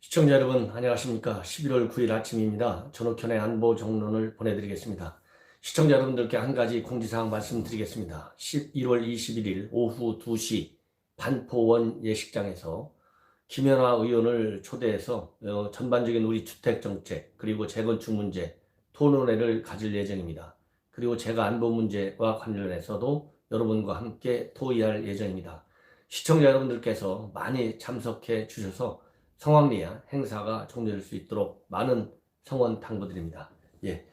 시청자 여러분 안녕하십니까? 11월 9일 아침입니다. 전옥현의 안보 정론을 보내드리겠습니다. 시청자 여러분들께 한 가지 공지사항 말씀드리겠습니다. 11월 21일 오후 2시 반포원 예식장에서 김연아 의원을 초대해서 어, 전반적인 우리 주택 정책 그리고 재건축 문제 토론회를 가질 예정입니다 그리고 제가 안보 문제와 관련해서도 여러분과 함께 토의할 예정입니다 시청자 여러분들께서 많이 참석해 주셔서 성황리야 행사가 종료될 수 있도록 많은 성원 당부드립니다. 예.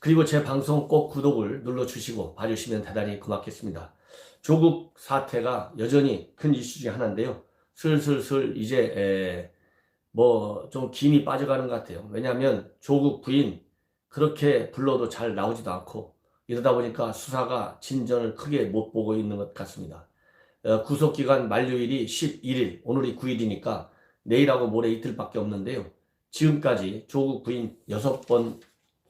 그리고 제 방송 꼭 구독을 눌러주시고 봐주시면 대단히 고맙겠습니다. 조국 사태가 여전히 큰 이슈 중에 하나인데요. 슬슬슬 이제 뭐 좀 김이 빠져가는 것 같아요. 왜냐하면 조국 부인 그렇게 불러도 잘 나오지도 않고 이러다 보니까 수사가 진전을 크게 못 보고 있는 것 같습니다. 어, 구속기간 만료일이 11일, 오늘이 9일이니까 내일하고 모레 이틀밖에 없는데요. 지금까지 조국 부인 6번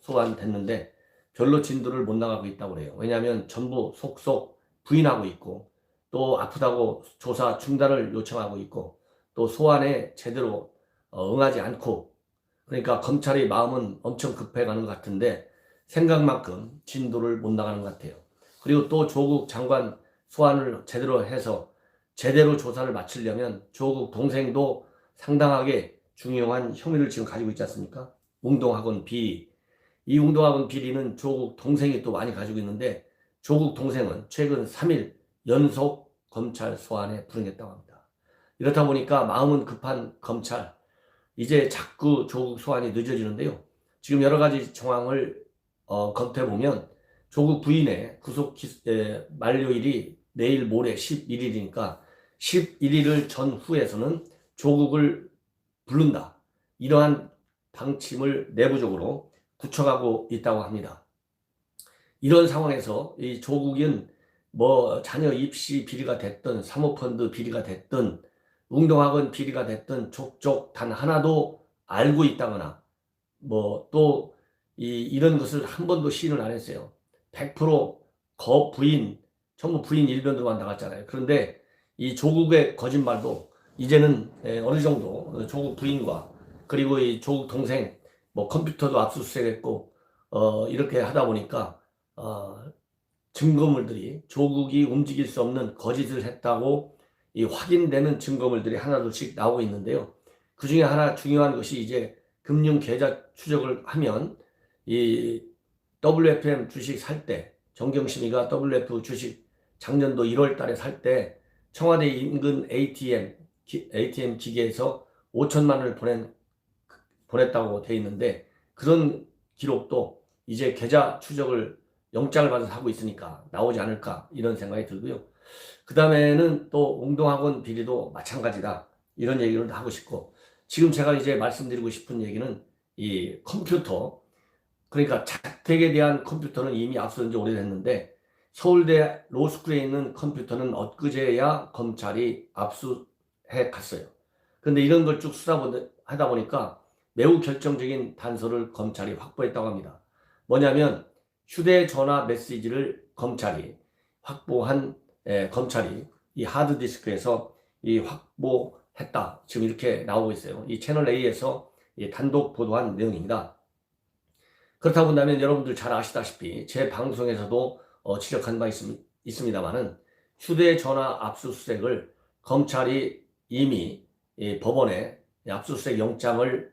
소환됐는데 별로 진도를 못 나가고 있다고 그래요. 왜냐하면 전부 속속 부인하고 있고 또 아프다고 조사 중단을 요청하고 있고 또 소환에 제대로 어, 응하지 않고 그러니까 검찰의 마음은 엄청 급해가는 것 같은데 생각만큼 진도를 못 나가는 것 같아요. 그리고 또 조국 장관 소환을 제대로 해서 제대로 조사를 마치려면 조국 동생도 상당하게 중요한 혐의를 지금 가지고 있지 않습니까? 웅동학원 비리. 이 웅동학원 비리는 조국 동생이 또 많이 가지고 있는데 조국 동생은 최근 3일 연속 검찰 소환에 불응했다고 합니다. 이렇다 보니까 마음은 급한 검찰. 이제 자꾸 조국 소환이 늦어지는데요. 지금 여러 가지 정황을 어, 검토해 보면 조국 부인의 구속 만료일이 내일 모레 11일이니까 11일을 전후에서는 조국을 부른다. 이러한 방침을 내부적으로 굳혀가고 있다고 합니다. 이런 상황에서 이 조국은 뭐 자녀 입시 비리가 됐든 사모펀드 비리가 됐든 웅동학원 비리가 됐든 족족 단 하나도 알고 있다거나 뭐 또 이런 것을 한 번도 시인을 안 했어요. 100%거 부인 전부 부인 일변으로만 나갔잖아요. 그런데 이 조국의 거짓말도 이제는 어느 정도 조국 부인과 그리고 이 조국 동생 뭐 컴퓨터도 압수수색했고 어 이렇게 하다 보니까 어 증거물들이 조국이 움직일 수 없는 거짓을 했다고 이 확인되는 증거물들이 하나둘씩 나오고 있는데요. 그 중에 하나 중요한 것이 이제 금융 계좌 추적을 하면 이 WFM 주식 살 때 정경심이가 WF 주식 작년도 1월 달에 살 때 청와대 인근 ATM ATM 기계에서 5천만 원을 보낸 보냈다고 돼 있는데 그런 기록도 이제 계좌 추적을 영장을 받아서 하고 있으니까 나오지 않을까 이런 생각이 들고요. 그 다음에는 또 웅동학원 비리도 마찬가지다 이런 얘기를 하고 싶고 지금 제가 이제 말씀드리고 싶은 얘기는 이 컴퓨터 그러니까 자택에 대한 컴퓨터는 이미 앞서는 지 오래됐는데 서울대 로스쿨에 있는 컴퓨터는 엊그제야 검찰이 압수해 갔어요. 근데 이런 걸 쭉 수사하다 보니까 매우 결정적인 단서를 검찰이 확보했다고 합니다. 뭐냐면 휴대전화 메시지를 검찰이 확보한 에, 검찰이 이 하드디스크에서 이 확보했다. 지금 이렇게 나오고 있어요. 이 채널 A에서 이 단독 보도한 내용입니다. 그렇다 본다면 여러분들 잘 아시다시피 제 방송에서도 어, 지적한 바 있, 있습니다만은 휴대전화 압수수색을 검찰이 이미 이 법원에 압수수색 영장을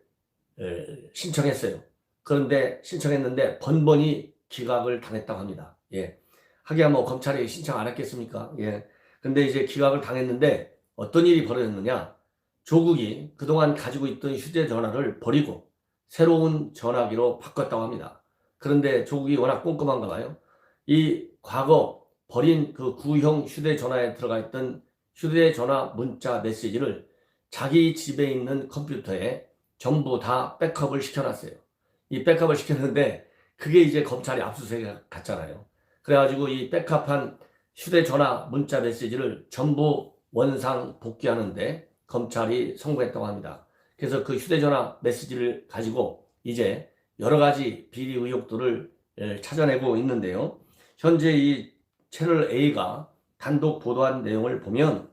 에, 신청했어요. 그런데 신청했는데 번번이 기각을 당했다고 합니다. 예. 하기야 뭐 검찰이 신청 안 했겠습니까? 예. 근데 이제 기각을 당했는데 어떤 일이 벌어졌느냐? 조국이 그동안 가지고 있던 휴대전화를 버리고 새로운 전화기로 바꿨다고 합니다. 그런데 조국이 워낙 꼼꼼한가 봐요. 이 과거 버린 그 구형 휴대전화에 들어가 있던 휴대전화 문자 메시지를 자기 집에 있는 컴퓨터에 전부 다 백업을 시켜놨어요. 이 백업을 시켰는데 그게 이제 검찰이 압수수색에 갔잖아요. 그래가지고 이 백업한 휴대전화 문자 메시지를 전부 원상 복귀하는데 검찰이 성공했다고 합니다. 그래서 그 휴대전화 메시지를 가지고 이제 여러 가지 비리 의혹들을 예, 찾아내고 있는데요. 현재 이 채널 A가 단독 보도한 내용을 보면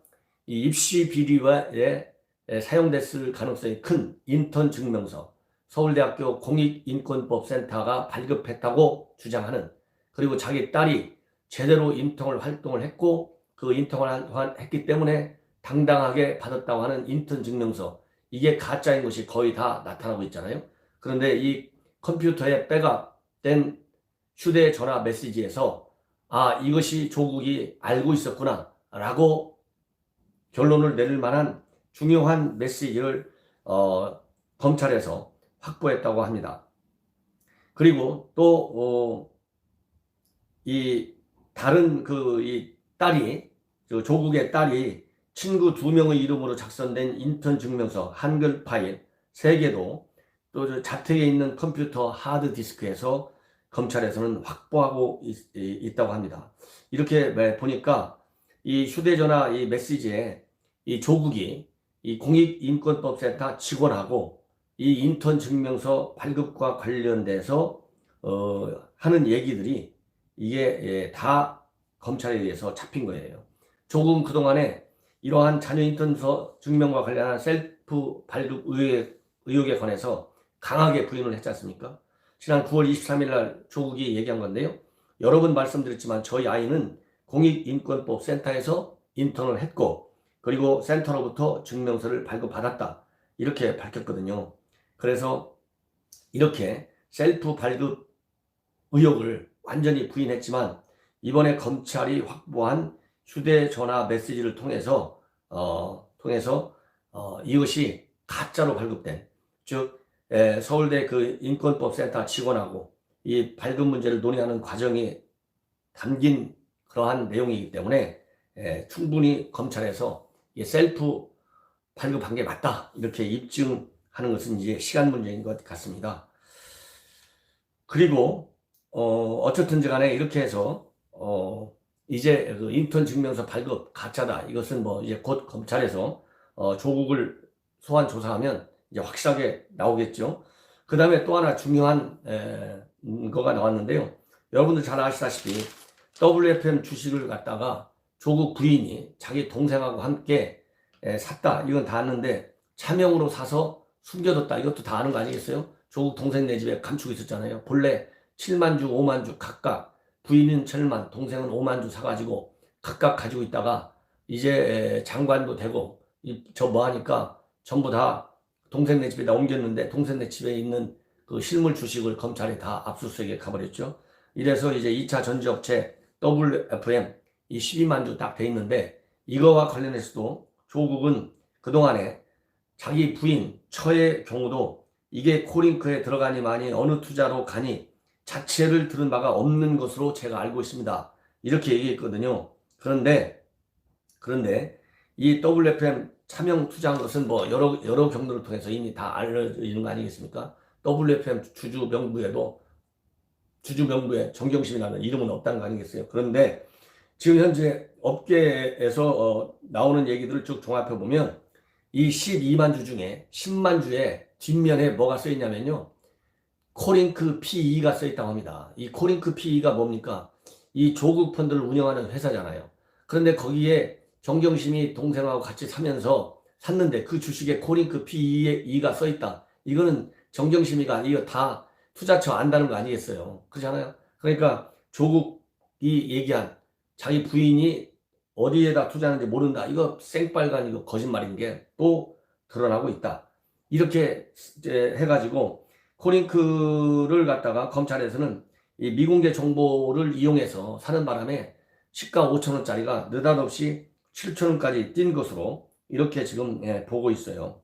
이 입시 비리에 예, 사용됐을 가능성이 큰 인턴 증명서 서울대학교 공익인권법센터가 발급했다고 주장하는 그리고 자기 딸이 제대로 인턴을 활동을 했고 그 인턴을 했기 때문에 당당하게 받았다고 하는 인턴 증명서 이게 가짜인 것이 거의 다 나타나고 있잖아요. 그런데 이 컴퓨터에 백업된 휴대전화 메시지에서 아 이것이 조국이 알고 있었구나 라고 결론을 내릴 만한 중요한 메시지를 어, 검찰에서 확보했다고 합니다. 그리고 또 이 다른 그 이 딸이 조국의 딸이 친구 두 명의 이름으로 작성된 인턴 증명서 한글 파일 세 개도 또 자택에 있는 컴퓨터 하드 디스크에서 검찰에서는 확보하고 있, 다고 합니다. 이렇게 보니까 이 휴대전화 이 메시지에 이 조국이 이 공익인권법센터 직원하고 이 인턴 증명서 발급과 관련돼서 어, 하는 얘기들이 이게 예, 다 검찰에 의해서 잡힌 거예요. 조금 그동안에 이러한 자녀 인턴서 증명과 관련한 셀프 발급 의혹에, 의혹에 관해서 강하게 부인을 했지 않습니까? 지난 9월 23일 날 조국이 얘기한 건데요. 여러 번 말씀드렸지만 저희 아이는 공익인권법 센터에서 인턴을 했고 그리고 센터로부터 증명서를 발급받았다. 이렇게 밝혔거든요. 그래서 이렇게 셀프 발급 의혹을 완전히 부인했지만 이번에 검찰이 확보한 휴대전화 메시지를 통해서 어, 통해서 어, 이것이 가짜로 발급된 즉 에, 서울대 그 인권법센터 직원하고 이 발급 문제를 논의하는 과정이 담긴 그러한 내용이기 때문에 에, 충분히 검찰에서 셀프 발급한 게 맞다 이렇게 입증하는 것은 이제 시간 문제인 것 같습니다. 그리고 어, 어쨌든지 간에 이렇게 해서 어, 이제 그 인턴 증명서 발급 가짜다. 이것은 뭐 이제 곧 검찰에서 어, 조국을 소환 조사하면 이제 확실하게 나오겠죠. 그 다음에 또 하나 중요한 에, 거가 나왔는데요. 여러분들 잘 아시다시피 WFM 주식을 갖다가 조국 부인이 자기 동생하고 함께 에, 샀다. 이건 다 아는데 차명으로 사서 숨겨뒀다. 이것도 다 아는 거 아니겠어요? 조국 동생 네 집에 감추고 있었잖아요. 본래 7만 주, 5만 주 각각 부인은 7만, 동생은 5만 주 사가지고 각각 가지고 있다가 이제 장관도 되고 저 뭐 하니까 전부 다 동생네 집에다 옮겼는데 동생네 집에 있는 그 실물 주식을 검찰에 다 압수수색에 가버렸죠. 이래서 이제 2차 전지업체 WFM 이 12만 주 딱 돼 있는데 이거와 관련해서도 조국은 그동안에 자기 부인 처의 경우도 이게 코링크에 들어가니 많이 어느 투자로 가니 자체를 들은 바가 없는 것으로 제가 알고 있습니다. 이렇게 얘기했거든요. 그런데 그런데 이 WFM 차명 투자한 것은 뭐 여러 여러 경로를 통해서 이미 다 알려져 있는 거 아니겠습니까? WFM 주주 명부에도 주주 명부에 정경심이라는 이름은 없다는 거 아니겠어요? 그런데 지금 현재 업계에서 어, 나오는 얘기들을 쭉 종합해 보면 이 12만 주 중에 10만 주에 뒷면에 뭐가 써 있냐면요. 코링크 PE가 써 있다고 합니다. 이 코링크 PE가 뭡니까? 이 조국 펀드를 운영하는 회사잖아요. 그런데 거기에 정경심이 동생하고 같이 사면서 샀는데 그 주식에 코링크 PE가 써 있다. 이거는 정경심이가 이거 다 투자처 안다는 거 아니겠어요? 그렇잖아요. 그러니까 조국이 얘기한 자기 부인이 어디에다 투자하는지 모른다. 이거 생빨간 이거 거짓말인 게 또 드러나고 있다. 이렇게 해가지고 코링크를 갖다가 검찰에서는 이 미공개 정보를 이용해서 사는 바람에 시가 5천 원짜리가 느닷없이 7천 원까지 뛴 것으로 이렇게 지금 예, 보고 있어요.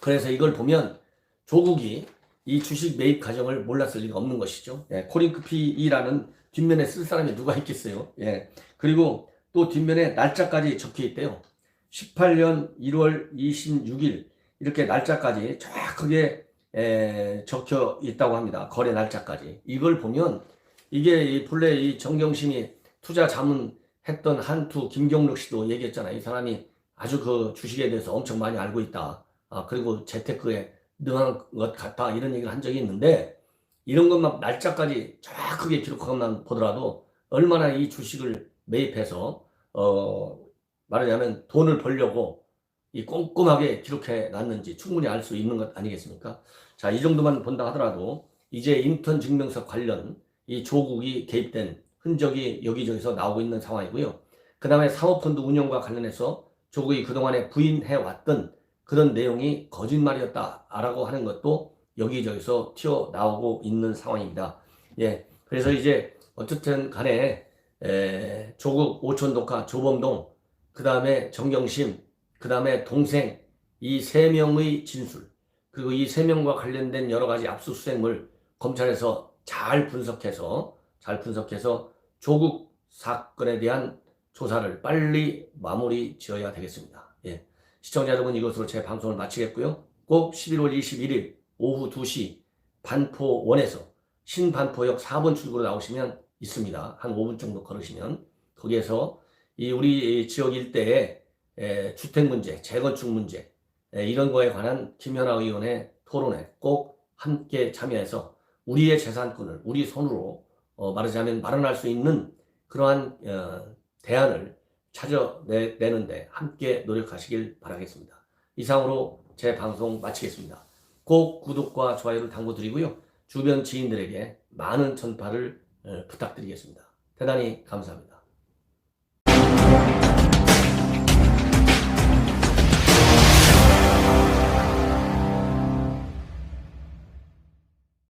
그래서 이걸 보면 조국이 이 주식 매입 과정을 몰랐을 리가 없는 것이죠. 예, 코링크 PE라는 뒷면에 쓸 사람이 누가 있겠어요. 예, 그리고 또 뒷면에 날짜까지 적혀 있대요. 18년 1월 26일 이렇게 날짜까지 정확하게 에, 적혀 있다고 합니다. 거래 날짜까지. 이걸 보면 이게 본래 이 정경심이 투자 자문했던 한투 김경록 씨도 얘기했잖아요. 이 사람이 아주 그 주식에 대해서 엄청 많이 알고 있다. 아, 그리고 재테크에 능한 것 같다. 이런 얘기를 한 적이 있는데 이런 것만 날짜까지 정확하게 기록하고만 보더라도 얼마나 이 주식을 매입해서 어 말하자면 돈을 벌려고 이 꼼꼼하게 기록해 놨는지 충분히 알 수 있는 것 아니겠습니까? 자, 이 정도만 본다 하더라도 이제 인턴 증명서 관련 이 조국이 개입된 흔적이 여기저기서 나오고 있는 상황이고요. 그 다음에 사모펀드 운영과 관련해서 조국이 그동안에 부인해 왔던 그런 내용이 거짓말이었다라고 하는 것도 여기저기서 튀어나오고 있는 상황입니다. 예. 그래서 이제 어쨌든 간에 에, 조국 오촌독화 조범동 그 다음에 정경심 그 다음에 동생 이 세 명의 진술 그리고 이 세 명과 관련된 여러 가지 압수수색물 검찰에서 잘 분석해서 잘 분석해서 조국 사건에 대한 조사를 빨리 마무리 지어야 되겠습니다. 예. 시청자 여러분 이것으로 제 방송을 마치겠고요. 꼭 11월 21일 오후 2시 반포원에서 신반포역 4번 출구로 나오시면 있습니다. 한 5분 정도 걸으시면 거기에서 이 우리 지역 일대의 에, 주택 문제, 재건축 문제 에, 이런 거에 관한 김현아 의원의 토론에 꼭 함께 참여해서 우리의 재산권을 우리 손으로 어, 말하자면 마련할 수 있는 그러한 어, 대안을 찾아내는데 함께 노력하시길 바라겠습니다. 이상으로 제 방송 마치겠습니다. 꼭 구독과 좋아요를 당부드리고요. 주변 지인들에게 많은 전파를 어, 부탁드리겠습니다. 대단히 감사합니다.